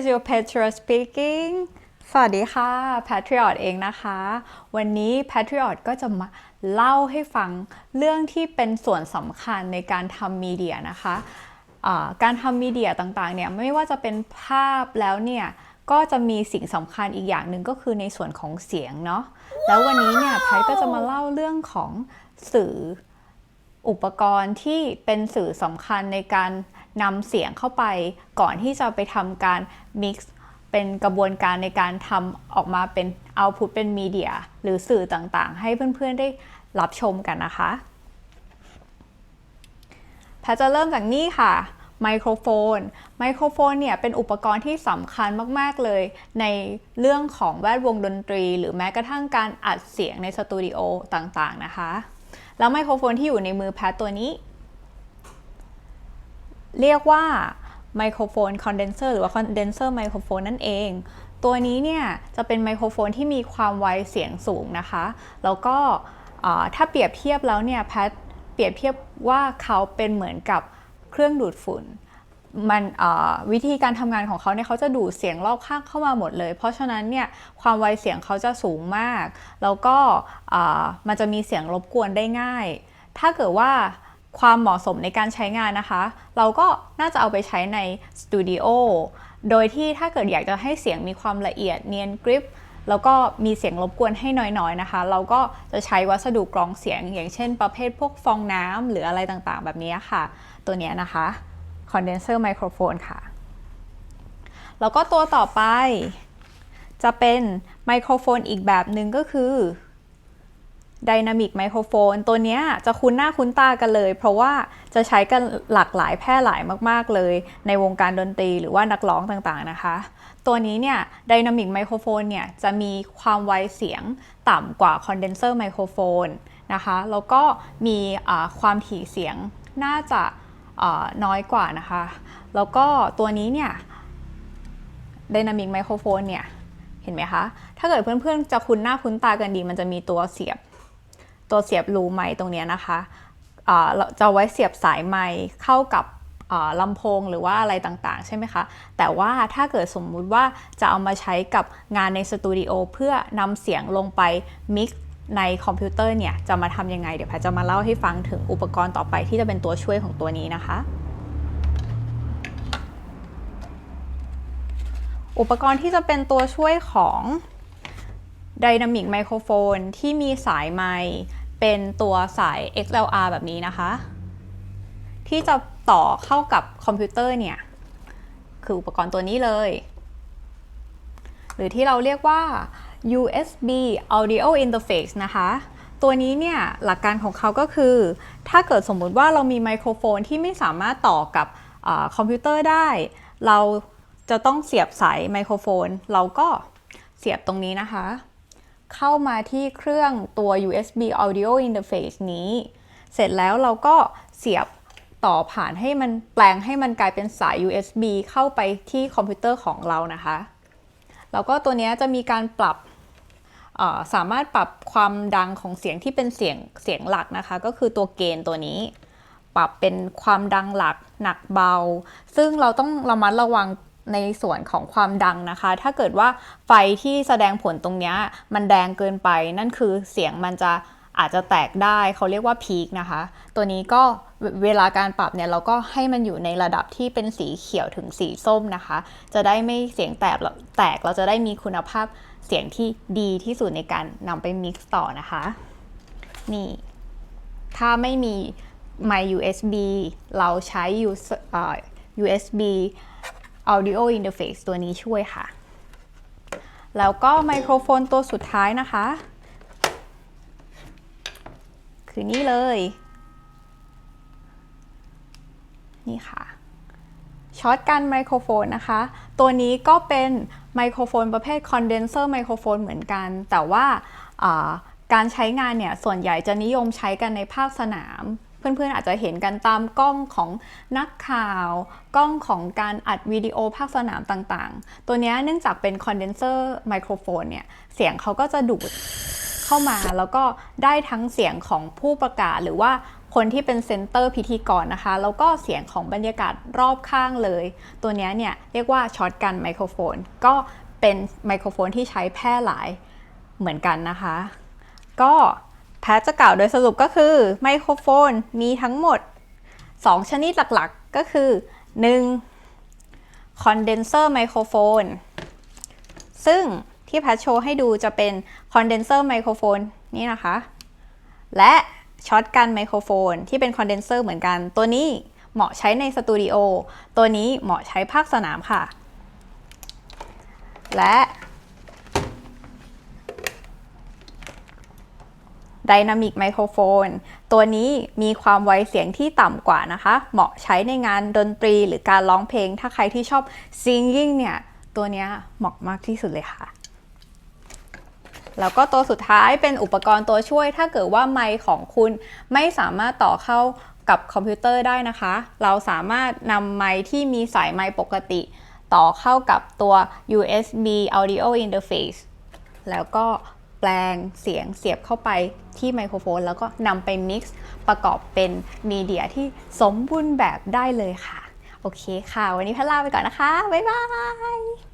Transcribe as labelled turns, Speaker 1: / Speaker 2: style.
Speaker 1: is your Patriot speaking สวัสดีค่ะ Patriot เองนะคะ วันนี้ Patriot ก็จะมาเล่าให้ฟังเรื่องที่เป็นส่วนสำคัญในการทำมีเดียนะคะอ่าการทำมีเดียต่างๆเนี่ยไม่ว่าจะเป็นภาพแล้วเนี่ยก็จะมีสิ่งสำคัญอีกอย่างหนึ่งก็คือในส่วนของเสียงเนาะแล้ววันนี้เนี่ยแพทก็จะมาเล่าเรื่องของสื่ออุปกรณ์ที่เป็นสื่อสำคัญในการ นำเสียงเข้าไปก่อนที่จะไปทำการ mix เป็นกระบวนการในการทำออกมาเป็น output เป็นมีเดียหรือสื่อต่างๆ ให้เพื่อนๆได้รับชมกันนะคะแพทจะเริ่มจากนี่ค่ะไมโครโฟน ไมโครโฟนเนี่ยเป็นอุปกรณ์ที่สำคัญมากๆเลย ในเรื่องของแวดวงดนตรี หรือแม้กระทั่งการอัดเสียงในสตูดิโอต่างๆนะคะ แล้วไมโครโฟนที่อยู่ในมือแพทตัวนี้ เรียกว่าไมโครโฟนคอนเดนเซอร์หรือว่าคอนเดนเซอร์ไมโครโฟนนั่นเอง ตัวนี้เนี่ยจะเป็นไมโครโฟนที่มีความไวเสียงสูงนะคะ แล้วก็ถ้าเปรียบเทียบแล้วเนี่ยแพทเปรียบเทียบว่าเขาเป็นเหมือนกับเครื่องดูดฝุ่นมันวิธีการทำงานของเขาเนี่ยเขาจะดูดเสียงรอบข้างเข้ามาหมดเลย เพราะฉะนั้นเนี่ยความไวเสียงเขาจะสูงมาก แล้วก็มันจะมีเสียงรบกวนได้ง่าย ถ้าเกิดว่า ความเหมาะสมในการใช้งานนะคะ เราก็น่าจะเอาไปใช้ในสตูดิโอโดยที่ถ้าเกิดอยากจะให้เสียงมีความละเอียดเนียนกริบแล้วก็มีเสียงรบกวนให้น้อยๆนะคะ เราก็จะใช้วัสดุกรองเสียง อย่างเช่น ประเภทพวกฟองน้ำหรืออะไรต่างๆ แบบนี้ค่ะ ตัวนี้นะคะ condenser microphone ค่ะ แล้วก็ตัวต่อไป จะเป็นไมโครโฟนอีกแบบหนึ่งก็คือ Dynamic Microphone ตัวนี้จะคุ้นหน้าคุ้นตากันเลย เพราะว่าจะใช้กันหลากหลายแพร่หลายมาก ๆ เลย ในวงการดนตรีหรือว่านักร้องต่างๆนะคะ ตัวนี้เนี่ย Dynamic Microphone เนี่ยจะมีความไวเสียงต่ำกว่า Condenser Microphone นะคะ แล้วก็มีความถี่เสียงน่าจะน้อยกว่านะคะ แล้วก็ตัวนี้เนี่ย Dynamic Microphone เนี่ย เห็นไหมคะ ถ้าเกิดเพื่อนๆ จะคุ้นหน้าคุ้นตากันดี มันจะมีตัวเสียบ ตัวเสียบรูไมค์ตรงนี้นะคะเราจะเอาไว้เสียบสายไมค์เข้ากับลำโพงหรือว่าอะไรต่างๆ ใช่ไหมคะ แต่ว่าถ้าเกิดสมมุติว่าจะเอามาใช้กับงานในสตูดิโอเพื่อนำเสียงลงไปมิกในคอมพิวเตอร์เนี่ย จะมาทำยังไง เดี๋ยวแพจะมาเล่าให้ฟังถึงอุปกรณ์ต่อไปที่จะเป็นตัวช่วยของตัวนี้นะคะ อุปกรณ์ที่จะเป็นตัวช่วยของ Dynamic Microphone ที่มีสายไมค์ เป็นตัวสาย XLR แบบนี้นะคะ ที่จะต่อเข้ากับคอมพิวเตอร์เนี่ย คืออุปกรณ์ตัวนี้เลย หรือที่เราเรียกว่า USB Audio Interface นะคะ ตัวนี้เนี่ยหลักการของเขาก็คือ ถ้าเกิดสมมุติว่าเรามีไมโครโฟนที่ไม่สามารถต่อกับอคอมพิวเตอร์ได้ เราจะต้องเสียบสายไมโครโฟน เราก็เสียบตรงนี้นะคะ เข้ามาที่เครื่องตัว USB Audio Interface นี้ เสร็จแล้วเราก็เสียบต่อผ่านให้มันแปลงให้มันกลายเป็นสาย USB เข้าไปที่คอมพิวเตอร์ของเรานะคะ แล้วก็ตัวนี้จะมีการปรับสามารถปรับความดังของเสียงที่เป็นเสียงเสียงหลักนะคะ ก็คือตัวเกณฑ์ตัวนี้ ปรับเป็นความดังหลักหนักเบา ซึ่งเราต้องระมัดระวัง ในส่วนของความดังนะคะ ถ้าเกิดว่าไฟที่แสดงผลตรงนี้มันแดงเกินไป นั่นคือเสียงมันจะอาจจะแตกได้เขาเรียกว่าพีคนะคะ ตัวนี้ก็เวลาการปรับเนี่ยเราก็ให้มันอยู่ในระดับที่เป็นสีเขียวถึงสีส้มนะคะ จะได้ไม่เสียงแตกแตกเราจะได้มีคุณภาพเสียงที่ดีที่สุดในการนำไปมิกซ์ต่อนะคะ นี่ ถ้าไม่มีไมค์ USB เราใช้ US- เอ่อ USB Audio Interface ตัวนี้ช่วยค่ะ แล้วก็ไมโครโฟนตัวสุดท้ายนะคะ คือนี่เลย นี่ค่ะช็อตกันไมโครโฟนนะคะ ตัวนี้ก็เป็นไมโครโฟนประเภทคอนเดนเซอร์ไมโครโฟนเหมือนกัน แต่ว่าอ่าการใช้งานเนี่ย ส่วนใหญ่จะนิยมใช้กันในภาคสนาม เพื่อนๆอาจจะเห็นกันตามกล้องของนักข่าว กล้องของการอัดวิดีโอภาคสนามต่างๆ ตัวนี้เนื่องจากเป็นคอนเดนเซอร์ไมโครโฟนเนี่ยเสียงเขาก็จะดูดเข้ามาแล้วก็ได้ทั้งเสียงของผู้ประกาศหรือว่าคนที่เป็นเซนเตอร์พิธีกรนะคะ แล้วก็เสียงของบรรยากาศรอบข้างเลย ตัวนี้เนี่ยเรียกว่าช็อตกันไมโครโฟน ก็เป็นไมโครโฟนที่ใช้แพร่หลายเหมือนกันนะคะ ก็ แพทจะกล่าวโดยสรุปก็คือไมโครโฟนมีทั้งหมด 2 ชนิดหลักๆ ก็คือ 1. คอนเดนเซอร์ไมโครโฟนซึ่งที่แพทโชว์ให้ดูจะเป็นคอนเดนเซอร์ไมโครโฟนนี่นะคะ และช็อตกันไมโครโฟนที่เป็นคอนเดนเซอร์เหมือนกัน ตัวนี้เหมาะใช้ในสตูดิโอ ตัวนี้เหมาะใช้ภาคสนามค่ะ และ ไดนามิกไมโครโฟนตัวนี้มีความไวเสียงที่ต่ำกว่านะคะ เหมาะใช้ในงานดนตรีหรือการร้องเพลง ถ้าใครที่ชอบ singing เนี่ย ตัวนี้เหมาะมากที่สุดเลยค่ะ แล้วก็ตัวสุดท้ายเป็นอุปกรณ์ตัวช่วย ถ้าเกิดว่าไมค์ของคุณไม่สามารถต่อเข้ากับคอมพิวเตอร์ได้นะคะ เราสามารถนำไมค์ที่มีสายไมค์ปกติ ต่อเข้ากับตัว USB Audio Interface แล้วก็ แปลงเสียงเสียบเข้าไปที่ไมโครโฟน แล้วก็นำไปมิกซ์ประกอบเป็นมีเดียที่สมบูรณ์แบบได้เลยค่ะ โอเคค่ะ วันนี้พัลลาไปก่อนนะคะ บ๊ายบาย